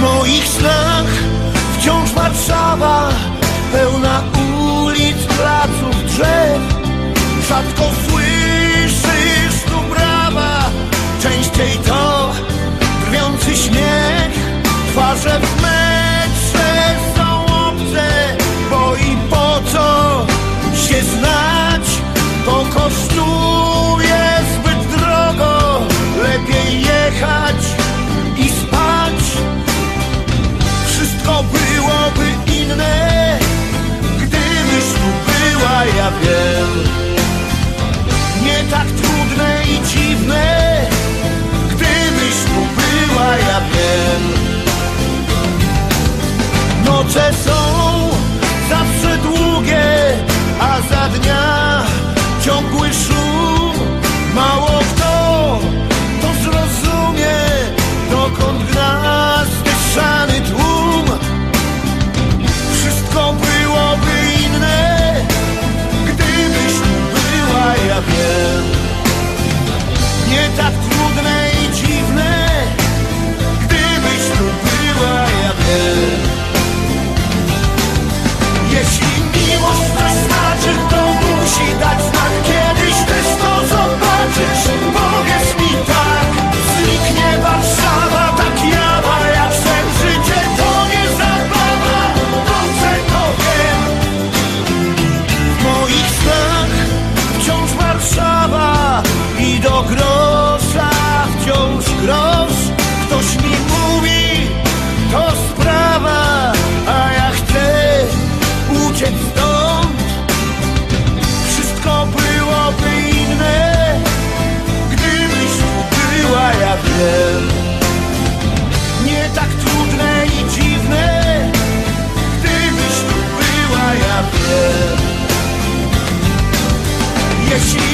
W moich snach. Wciąż Warszawa Pełna ulic, placów, drzew. Rzadko słyszę wiem. Nie tak trudne i dziwne Gdybyś tu była, ja wiem. Noce są Mi mówi, to sprawa, a ja chcę uciec stąd. Wszystko byłoby inne, gdybyś tu była, ja wiem. Nie tak trudne i dziwne, gdybyś tu była, ja wiem. Jeśli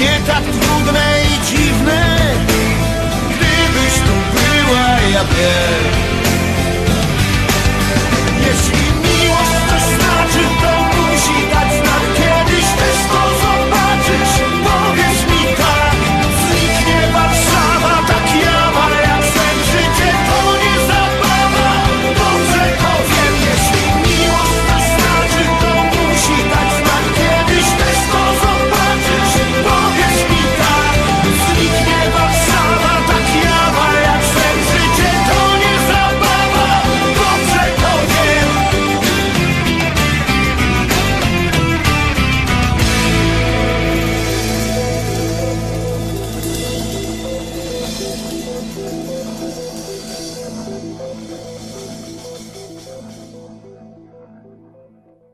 can't talk to